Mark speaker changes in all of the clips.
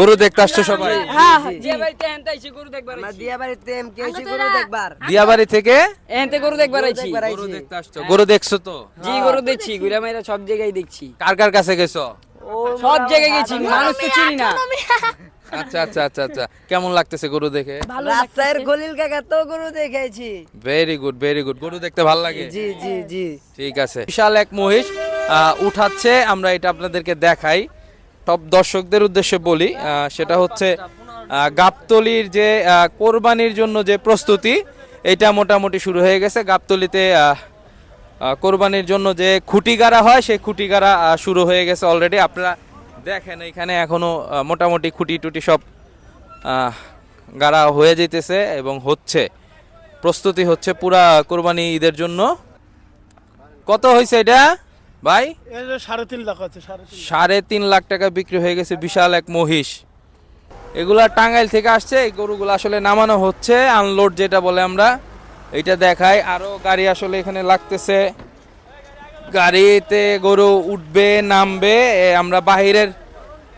Speaker 1: গরু দেখতে আসছো সবাই?
Speaker 2: হ্যাঁ
Speaker 1: দিয়াবাড়ি থেকে?
Speaker 3: এনতে গরু দেখবার আইছি।
Speaker 1: গরু দেখতে আসছো। গরু দেখছ তো?
Speaker 3: জি গরু দেখছি ঘুরে মাইরা সব জায়গায় দেখছি।
Speaker 1: কার কার কাছে গেছো?
Speaker 3: সব জায়গায় গেছি মানুষ তো চিনি না।
Speaker 1: আচ্ছা আচ্ছা আচ্ছা আচ্ছা। কেমন লাগতেছে গরু দেখে?
Speaker 2: রাস্তার গলিল কাকা তো গরু দেখেছি।
Speaker 1: ভেরি গুড ভেরি গুড গরু দেখতে ভালো লাগে?
Speaker 2: জি জি জি।
Speaker 1: ঠিক আছে। বিশাল এক মহিষ আহ, উঠাচ্ছে আমরা এটা আপনাদেরকে দেখাই। সব দর্শকদের উদ্দেশ্যে বলি সেটা হচ্ছে গাবতলির যে কোরবানির জন্য যে প্রস্তুতি এটা মোটামুটি শুরু হয়ে গেছে। গাবতলিতে কোরবানির জন্য যে খুঁটি গাড়া হয় সেই খুঁটি গাড়া শুরু হয়ে গেছে অলরেডি আপনারা দেখেন এখানে এখনও আহ, মোটামুটি খুঁটি টুটি সব গাড়া হয়ে যেতেছে এবং হচ্ছে। প্রস্তুতি হচ্ছে পুরা কোরবানি ঈদের জন্য। কত হয়েছে এটা? ভাই?
Speaker 4: সাড়ে তিন লাখ আছে সাড়ে তিন
Speaker 1: লাখ। টাকা বিক্রি হয়ে গেছে বিশাল এক মহিষ। এগুলা টাঙ্গাইল থেকে আসছে এই গরুগুলো আসলে নামানো হচ্ছে আনলোড যেটা বলে আমরা। এটা দেখাই আরও গাড়ি আসলে এখানে লাগতেছে। গাড়িতে গরু উঠবে নামবে আমরা বাহিরের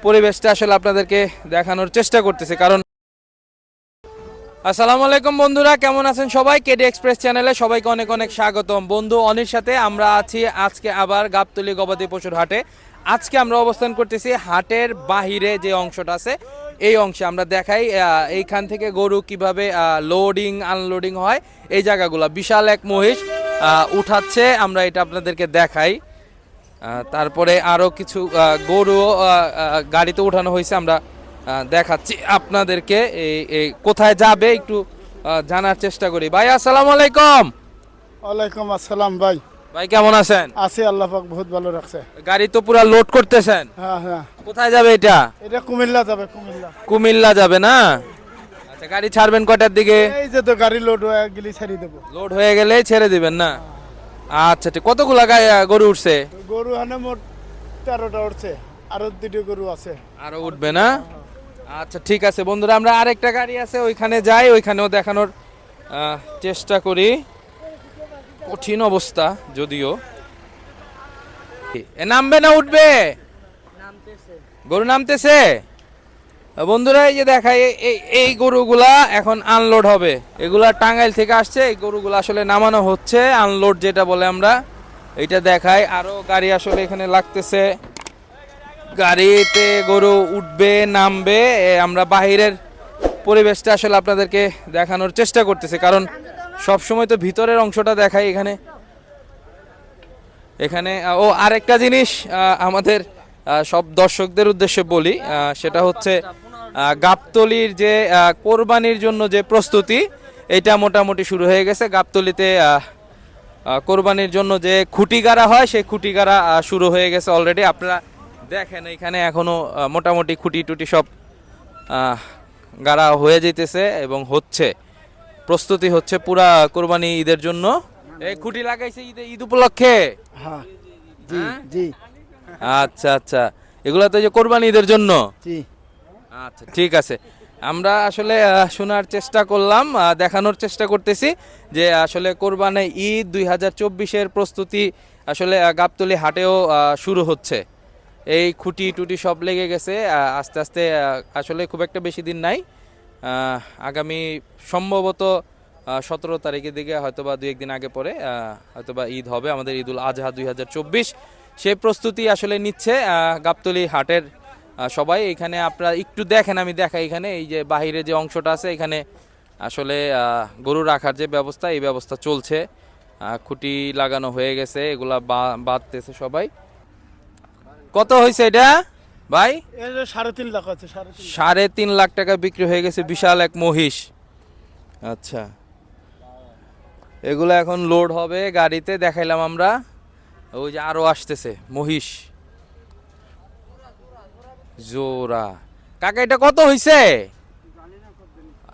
Speaker 1: পরিবেশটা আসলে আপনাদেরকে দেখানোর চেষ্টা করতেছি কারণ আসসালামু আলাইকুম বন্ধুরা, কেমন আছেন সবাই? কেডি এক্সপ্রেস চ্যানেলে সবাইকে অনেক অনেক স্বাগতম। বন্ধু অনির সাথে আমরা আছি আজকে আবার গাবতলি গবাদি পশুর হাটে। আজকে আমরা অবস্থান করতেছি হাটের বাহিরে যে অংশটা আছে, এই অংশে আমরা দেখাই এইখান থেকে গরু কীভাবে লোডিং আনলোডিং হয়, এই জায়গাগুলো। বিশাল এক মহিষ উঠাচ্ছে, আমরা এটা আপনাদেরকে দেখাই। তারপরে আরও কিছু গরু গাড়িতে উঠানো হয়েছে, আমরা দেখাচ্ছি আপনাদেরকে এই কোথায় যাবে একটু জানার চেষ্টা করি। ভাই আসসালামু আলাইকুম।
Speaker 4: ওয়ালাইকুম আসসালাম ভাই।
Speaker 1: ভাই কেমন আছেন?
Speaker 4: আছি আল্লাহ পাক বহুত ভালো রাখছে।
Speaker 1: গাড়ি তো পুরা লোড করতেছেন।
Speaker 4: হ্যাঁ হ্যাঁ।
Speaker 1: কোথায় যাবে এটা?
Speaker 4: এটা কুমিল্লা যাবে কুমিল্লা।
Speaker 1: কুমিল্লা যাবে না? আচ্ছা গাড়ি ছাড়বেন কয়টার দিকে?
Speaker 4: এই যে তো গাড়ি লোড হয়ে গেলি ছাড়ি দেবো।
Speaker 1: লোড হয়ে গেলে ছেড়ে দিবেন না? আচ্ছা ঠিক। কতগুলা গায়ে গরু উঠছে?
Speaker 4: গরু হানে মোট তেরোটা উঠছে। আরও দুটো গরু আছে।
Speaker 1: আরও উঠবে না? আচ্ছা ঠিক আছে বন্ধুরা, আমরা আরেকটা গাড়ি আছে, ওইখানে যাই, ওইখানেও দেখানোর চেষ্টা করি। কঠিন অবস্থা যদিও। নামবে না, উঠবে? গরু নামতেছে? বন্ধুরা, এই যে দেখাই এই- এই গরুগুলা এখন আনলোড হবে। এগুলা টাঙ্গাইল থেকে আসছে, এই গরুগুলা আসলে নামানো হচ্ছে আনলোড যেটা বলে আমরা এটা দেখাই। আরও গাড়ি আসলে এখানে লাগতেছে। গাড়িতে গরু উঠবে, নামবে আমরা বাহিরের পরিবেশটা আসলে আপনাদেরকে দেখানোর চেষ্টা করতেছি। কারণ সব সময় তো ভিতরের অংশটা দেখাই এখানে। এখানে ও, আরেকটা জিনিস আমাদের সব দর্শকদের উদ্দেশ্যে বলি সেটা হচ্ছে গাবতলির যে কোরবানির জন্য যে প্রস্তুতি, এটা মোটামুটি শুরু হয়ে গেছে। গাবতলিতে কোরবানির জন্য যে খুঁটি গাড়া হয়, সেই খুঁটি গাড়া শুরু হয়ে গেছে অলরেডি আপনারা দেখেন এখানে এখনও মোটামুটি খুঁটি টুটি সব গাড়া হয়ে যেতেছে এবং হচ্ছে প্রস্তুতি হচ্ছে পুরা কোরবানি ঈদের জন্য। এই খুঁটি লাগাইছে ঈদ ঈদ উপলক্ষে?
Speaker 4: হ্যাঁ জি
Speaker 1: হ্যাঁ?
Speaker 4: জি।
Speaker 1: আচ্ছা আচ্ছা। এগুলো তো এই যে কোরবানি ঈদের জন্য?
Speaker 4: জি।
Speaker 1: আচ্ছা ঠিক আছে। আমরা আসলে শোনার চেষ্টা করলাম দেখানোর চেষ্টা করতেছি যে আসলে কোরবানি ঈদ দুই হাজার চব্বিশের প্রস্তুতি আসলে গাবতলি হাটেও শুরু হচ্ছে। এই খুঁটি টুটি সব লেগে গেছে আস্তে আস্তে আসলে খুব একটা বেশি দিন নাই। আগামী সম্ভবত সতেরো তারিখের দিকে হয়তোবা দুই একদিন আগে পরে হয়তোবা ঈদ হবে, আমাদের ঈদুল আজহা দুই হাজার চব্বিশ। সেই প্রস্তুতি আসলে নিচ্ছে গাবতলী হাটের সবাই। এখানে আপনারা একটু দেখেন, আমি দেখাই এখানে, এই যে বাহিরে যে অংশটা আছে, এখানে আসলে গরু রাখার যে ব্যবস্থা, এই ব্যবস্থা চলছে। খুঁটি লাগানো হয়ে গেছে, এগুলা বা- বাঁধতেছে সবাই। কত হয়েছে এটা? ভাই?
Speaker 4: সাড়ে তিন লাখ আছে সাড়ে তিন
Speaker 1: লাখ। টাকা বিক্রি হয়ে গেছে বিশাল এক মহিষ। আচ্ছা। এগুলো এখন লোড হবে গাড়িতে দেখাইলাম আমরা। ওই যে আরও আসতেছে মহিষ। জোরা কাকা এটা কত হয়েছে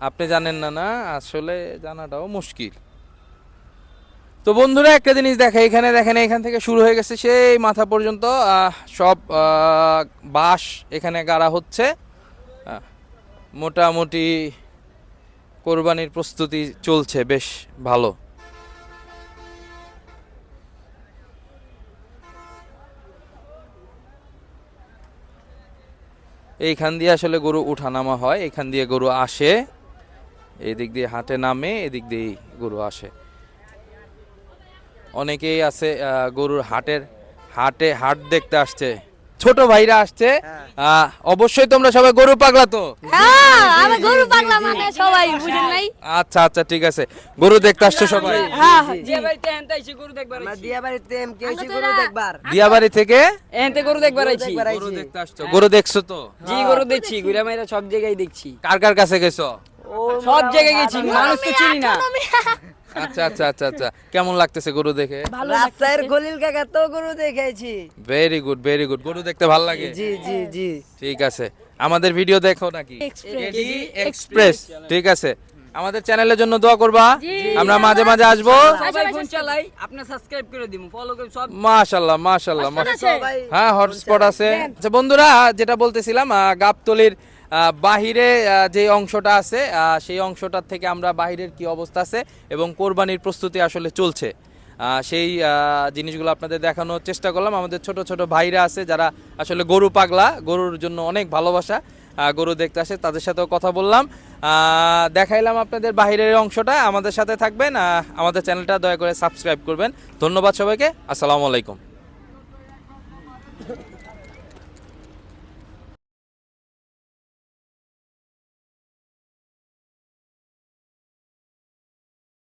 Speaker 1: আপনি জানেন না না? আসলে জানাটাও মুশকিল। তো বন্ধুরা, একটা জিনিস দেখে, এখানে দেখেন, এখান থেকে শুরু হয়ে গেছে সেই মাথা পর্যন্ত। সব বাঁশ এখানে গাড়া হচ্ছে। মোটামুটি কোরবানির প্রস্তুতি চলছে, বেশ ভালো। এইখান দিয়ে আসলে গরু উঠানামা হয়, এখান দিয়ে গরু আসে। এদিক দিয়ে হাটে নামে, এদিক দিয়েই গরু আসে। অনেকেই আছে আহ, গরুর হাটের হাটে হাট দেখতে আসছে। ছোট ভাইরা আসছে আহ, অবশ্যই তোমরা সবাই গরু পাগলা তো?
Speaker 5: হ্যাঁ গরু পাগলা মানে সবাই বুঝেন নাই?
Speaker 1: আচ্ছা আচ্ছা ঠিক আছে। গরু দেখতে আসছো সবাই?
Speaker 5: হ্যাঁ
Speaker 3: যে বাড়িতে হেনতে আইছি গরু দেখবার
Speaker 2: আমরা
Speaker 3: আইছি।
Speaker 2: দিয়া বাড়িতে এম কেসি গরু দেখবার।
Speaker 1: দিয়াবাড়ি থেকে?
Speaker 3: এনতে গরু দেখবার আইছি।
Speaker 1: গরু দেখতে আসছো। গরু দেখছ তো?
Speaker 3: জি গরু দেখছি ঘুরে মাইরা সব জায়গায় দেখছি।
Speaker 1: কার কার কাছে গেছো?
Speaker 3: সব জায়গায় গেছি মানুষ তো চিনি না।
Speaker 1: আচ্ছা আচ্ছা আচ্ছা আচ্ছা। কেমন লাগতেছে গরু দেখে?
Speaker 2: খলিল কাকা তো গরু দেখেছি
Speaker 1: ভেরি গুড ভেরি গুড গরু দেখতে ভালো লাগে?
Speaker 2: জি জি জি।
Speaker 1: ঠিক আছে। আমাদের ভিডিও দেখো নাকি? এক্সপ্রেস ঠিক আছে। আমাদের চ্যানেলের জন্য দোয়া করবা। আমরা মাঝে মাঝে আসব।
Speaker 3: সবাই ফোন চালাই। আপনি সাবস্ক্রাইব করে দিমু ফলো করে সব
Speaker 1: মাশাল্লাহ মাশাল্লাহ মাশাল্লাহ। হ্যাঁ হটস্পট আছে। আচ্ছা বন্ধুরা যেটা বলতেছিলাম গাবতলির বাহিরে যে অংশটা আছে সেই অংশটার থেকে আমরা বাহিরের কি অবস্থা আছে এবং কোরবানির প্রস্তুতি আসলে চলছে। সেই জিনিসগুলো আপনাদের দেখানোর চেষ্টা করলাম। আমাদের ছোট ছোট ভাইরা আছে যারা আসলে গরু পাগলা, গরুর জন্য অনেক ভালোবাসা গরু দেখতে আসে, তাদের সাথেও কথা বললাম। দেখাইলাম আপনাদের বাহিরের অংশটা। আমাদের সাথে থাকবেন আমাদের চ্যানেলটা দয়া করে সাবস্ক্রাইব করবেন। ধন্যবাদ সবাইকে। আসসালামু আলাইকুম।